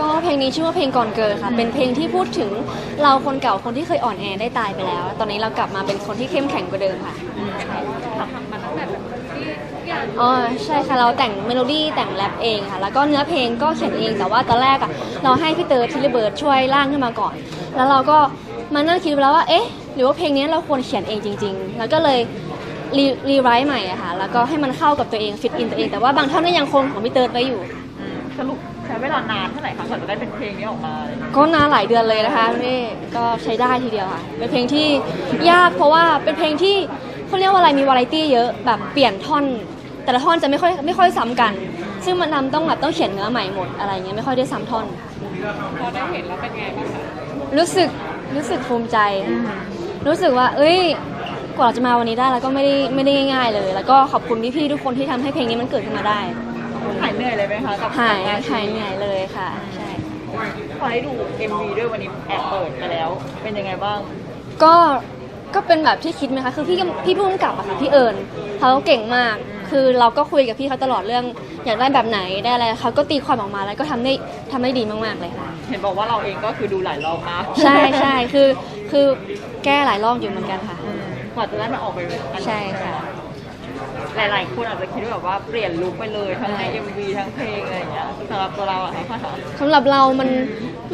ก็เพลงนี้ชื่อว่าเพลงก่อนเกิดค่ะ เป็นเพลงที่พูดถึงเราคนเก่าคนที่เคยอ่อนแอได้ตายไปแล้ว ตอนนี้เรากลับมาเป็นคนที่เข้มแข็งกว่าเดิมค่ะทำมาตั้งแต่แบบที่ทุกอย่างอ๋อใช่ค่ะเราแต่งเมโลดี้แต่งแรปเองค่ะ แล้วก็เนื้อเพลงก็เขียนเองแต่ว่าตอนแรกอะเราให้พี่เติร์ดทิลเบิร์ดช่วยร่างขึ้นมาก่อน แล้วเราก็มานั่งคิดแล้วว่าเอ๊ะ หรือว่าเพลงนี้เราควรเขียนเองจริง ๆ แล้วก็เลยรีรีไรต์ใหม่อะค่ะแล้วก็ให้มันเข้ากับตัวเองฟิตอินตัวเองแต่ว่าบางท่อนก็ยังคงของพี่เติร์ดไว้อยู่ สรุปใช้เวลานานเท่าไหร่คะกว่าจะได้เป็นเพลงนี้ออกมาอะไรอย่างเงี้ยก็นานหลายเดือนเลยนะคะนี่ก็ใช้ได้ทีเดียวค่ะ เป็นเพลงที่ยากเพราะว่าเป็นเพลงที่เขาเรียกว่าอะไรมีวาไรตี้เยอะแบบเปลี่ยนท่อน แต่ละท่อนจะไม่ค่อยไม่ค่อยซ้ำกัน ซึ่งมันทำต้องแบบต้องเขียนเนื้อใหม่หมดอะไรเงี้ยไม่ค่อยได้ซ้ำท่อนค่ะพอได้เห็นแล้วเป็นไงบ้างคะรู้สึกรู้สึกภูมิใจ รู้สึกว่า เอ้ย กว่าเราจะมาวันนี้ได้แล้วก็ไม่ได้ไม่ได้ง่าย ๆ เลย แล้วก็ขอบคุณพี่ๆทุกคนที่ทำให้เพลงนี้มันเกิดขึ้นมาได้ หายเหนื่อยเลยไหมคะกับหายกับงนหายเหนื่อยเลยค่ะ ใช่ พอได้ดู MV ด้วยวันนี้แอบเปิดไปแล้ว เป็นยังไงบ้าง ก็ก็เป็นแบบที่คิดไหมคะ คือพี่กำพี่ผู้กำกับอะค่ะพี่เอิญเขาเก่งมาก คือเราก็คุยกับพี่เขาตลอดเรื่องอยากได้แบบไหนได้อะไรเขาก็ตีความออกมาแล้วก็ทำได้ทำได้ดีมากๆเลยค่ะ เห็นบอกว่าเราเองก็คือดูหลายรอบมากใช่ใช่คือคือแก้หลายรอบอยู่เหมือนกันค่ะอืมกว่าจะได้มาออกไปอันนี้ใช่ค่ะห ลาย ๆ คนอาจจะคิดว่าแบบว่าเปลี่ยนลุคไปเลยทั้งใน MV ทั้งเพลงอะไรอย่างเงี้ยสำหรับตัวเราอะคะสำหรับเรามัน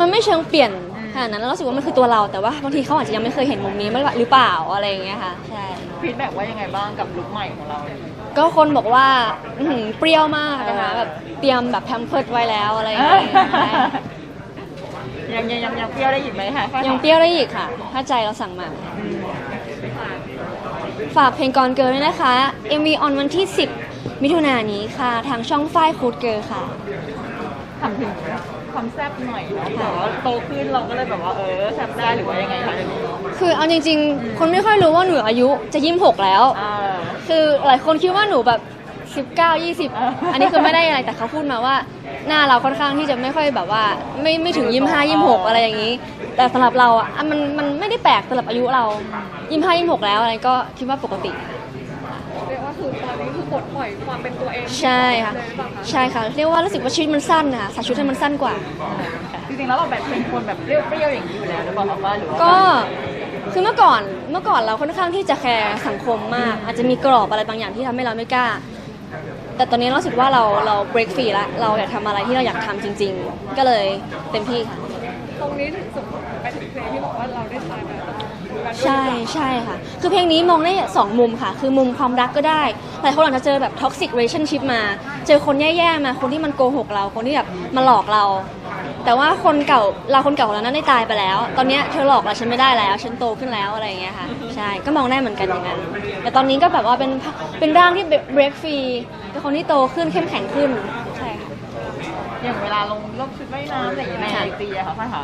มันไม่เชิงเปลี่ยนขนาดนั้นเรารู้สึกว่ามันคือตัวเราแต่ว่าบางทีเขาอาจจะยังไม่เคยเห็นมุมนี้หรือเปล่าอะไรอย่างเงี้ยค่ะใช่ฟีดแบ็กว่ายังไงบ้างกับลุคใหม่ของเราเนี่ยก็คนบอกว่าอื้อหือเปรี้ยวมากนะคะแบบเตรียมแบบแพมเพิร์ดไว้แล้วอะไรอย่างเงี้ยใช่ยังยังยังยังเปรี้ยวได้อีกไหมคะยังเปรี้ยวได้อีกค่ะ ถ้าใจเราสั่งมา ฝากเพลงกรเกิร์ลด้วยนะคะ MV ออนวันที่ 10 มิถุนายนนี้ค่ะ ทางช่องฝ้ายคูดเกิร์ลค่ะทำถึงความแซ่บหน่อยเนาะแต่ว่าโตขึ้นเราก็เลยแบบว่าเออแซ่บได้หรือว่ายังไงคะคือเอาจริง ๆ คนไม่ค่อยรู้ว่าหนูอายุจะยี่หกแล้ว อ่า คือหลายคนคิดว่าหนูแบบ 19 20 อันนี้คือไม่ได้อะไรแต่เขาพูดมาว่า หน้าเราค่อนข้างที่จะไม่ค่อยแบบว่า ไม่ไม่ถึง25 26อะไรอย่างนี้ แต่สำหรับเราอะอะมันมันไม่ได้แปลกสำหรับอายุเรา25 26แล้วอะไรก็คิดว่าปกติเรียกว่าคือตอนนี้คือปลดปล่อยความเป็นตัวเองใช่ค่ะเลยหรือเปล่าคะใช่ค่ะเรียกว่ารู้สึกว่าชีวิตมันสั้นนะคะใส่ชุดให้มันสั้นกว่าจริงๆแล้วเราแบบเป็นคนแบบเปรี้ยวๆอย่างนี้อยู่แล้วหรือเปล่าคะว่าหรือว่าก็คือเมื่อก่อนเมื่อก่อนเราค่อนข้างที่จะแคร์สังคมมาก อาจจะมีกรอบอะไรบางอย่างที่ทำให้เราไม่กล้า แต่ตอนนี้เรารู้สึกว่าเราเรา break free แล้วเราอยากทำอะไรที่เราอยากทำจริง ๆ ก็เลยเต็มที่ค่ะ ตรงนี้ถึงสุดไปถึงเพลงที่บอกว่าเราได้ทายมาแบบใช่ใช่ค่ะ คือเพลงนี้มองได้สองมุมค่ะ คือมุมความรักก็ได้หลายคนอาจจะเจอแบบ toxic relationship มา เจอคนแย่ๆมา คนที่มันโกหกเรา คนที่แบบมาหลอกเรา แต่ว่าคนเก่าเราคนเก่าของเรานั้นได้ตายไปแล้ว ตอนเนี้ยเธอหลอกเราฉันไม่ได้แล้ว ฉันโตขึ้นแล้วอะไรอย่างเงี้ยค่ะ ใช่ ก็มองได้เหมือนกันอย่างนั้น แต่ตอนนี้ก็แบบว่าเป็นเป็นร่างที่ break free เป็นคนที่โตขึ้นเข้มแข็งขึ้น ใช่ค่ะ อย่างเวลาลงรูปชุดว่ายน้ำอะไรอย่างเงี้ยในไอจีอะค่ะพ่อคะ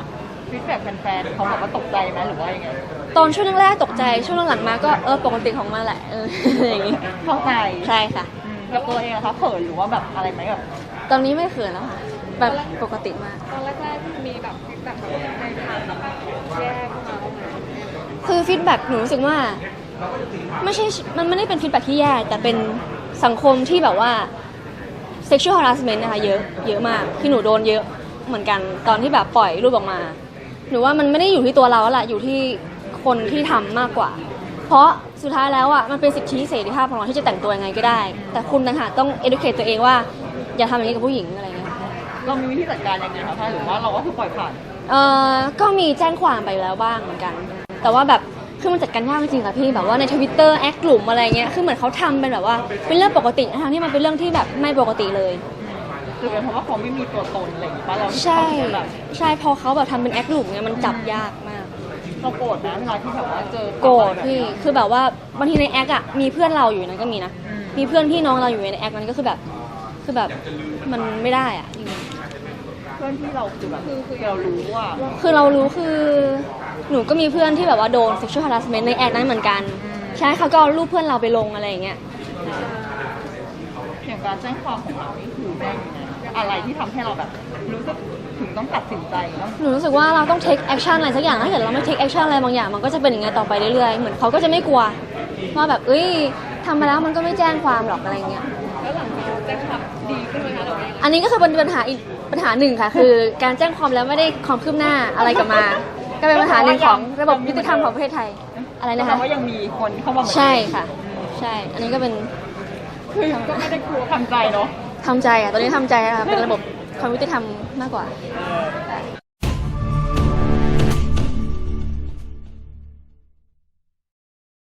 ฟีดแบ็กแฟนๆเขาบอกว่าตกใจไหมหรือว่ายังไงตอนช่วงแรกๆตกใจช่วงหลังๆมาก็เออปกติของมันแหละเอออย่างงี้เข้าใจใช่ค่ะอืมกับตัวเองอะคะเขินหรือว่าแบบอะไรไหมแบบตอนนี้ไม่เขินแล้วค่ะ แบบปกติมาก ตอนแรกๆมีแบบฟีดแบ็กแบบในทางแบบแย่เข้ามาบ้างไหมคือฟีดแบ็กหนูรู้สึกว่าไม่ใช่ มันไม่ได้เป็นฟีดแบ็กที่แย่แต่เป็นสังคมที่แบบว่า sexual harassment นะคะเยอะเยอะมาก คือหนูโดนเยอะเหมือนกันตอนที่แบบปล่อยรูปออกมา หนูว่ามันไม่ได้อยู่ที่ตัวเราแล้วล่ะอยู่ที่คนที่ทำมากกว่า เพราะสุดท้ายแล้วอะมันเป็นสิทธิเสรีภาพของเราที่จะแต่งตัวยังไงก็ได้ แต่คุณต่างหากต้อง educate ตัวเองว่า อย่าทำอย่างนี้กับผู้หญิงอะไร เงี้ยเรามีวิธีจัดการยังไงคะพ่อหรือว่าเราก็คือปล่อยผ่าน เอ่อก็มีแจ้งความไปแล้วบ้างเหมือนกัน แต่ว่าแบบคือมันจัดการยากจริงๆค่ะพี่แบบว่าในทวิตเตอร์แอคกลุ่มอะไรเงี้ยคือเหมือนเขาทำเป็นแบบว่าเป็นเรื่องปกติทั้งที่มันเป็นเรื่องที่แบบไม่ปกติเลย คือเป็นเพราะว่าเขาไม่มีตัวตนอะไรอย่างงี้ป่ะเราใช่เขาแบบใช่พอเขาแบบทำเป็นแอคกลุ่มเนี่ยมันจับยากมาก เราโกรธนะเวลาที่แบบว่าเจอโกรธพี่คือแบบว่าบางทีในแอคอะมีเพื่อนเราอยู่ในนั้นก็มีนะมีเพื่อนพี่น้องเราอยู่ในแอคนั้นก็คือแบบ คือแบบมันไม่ได้อะจริง เพื่อนที่เราคือแบบคือเรารู้ว่าคือเรารู้คือหนูก็มีเพื่อนที่แบบว่าโดน sexual harassment ในแอคนั้นเหมือนกัน ใช่เขาก็เอารูปเพื่อนเราไปลงอะไรอย่างเงี้ยอย่างการแจ้งความของเรานี่คือแจ้งยังไงอะไรที่ทำให้เราแบบรู้สึกถึงต้องตัดสินใจต้องหนูรู้สึกว่าเราต้อง take action อะไรสักอย่างถ้าเกิดเราไม่ take action อะไรบางอย่าง มันก็จะเป็นอย่างเงี้ยต่อไปเรื่อยๆ เหมือนเขาก็จะไม่กลัวว่าแบบเอ้ยทำมาแล้วมันก็ไม่แจ้งความหรอกอะไรเงี้ย แล้วหลังจากแจ้งความดีขึ้นไหมคะเราเองอันนี้ก็คือเป็นปัญหาอีกปัญหาหนึ่งค่ะ คือการแจ้งความแล้วไม่ได้ความคืบหน้าอะไรกลับมา ก็เป็นปัญหาหนึ่งของระบบยุติธรรมของประเทศไทยอะไรนะแปลคะว่ายังมีคนเข้ามาเหมือนใช่ค่ะ ใช่ อันนี้ก็เป็นคือก็ไม่ได้กลัวทำใจเนาะ ทำใจอะตอนนี้ทำใจอะค่ะเป็นระบบความยุติธรรมมากกว่า เออ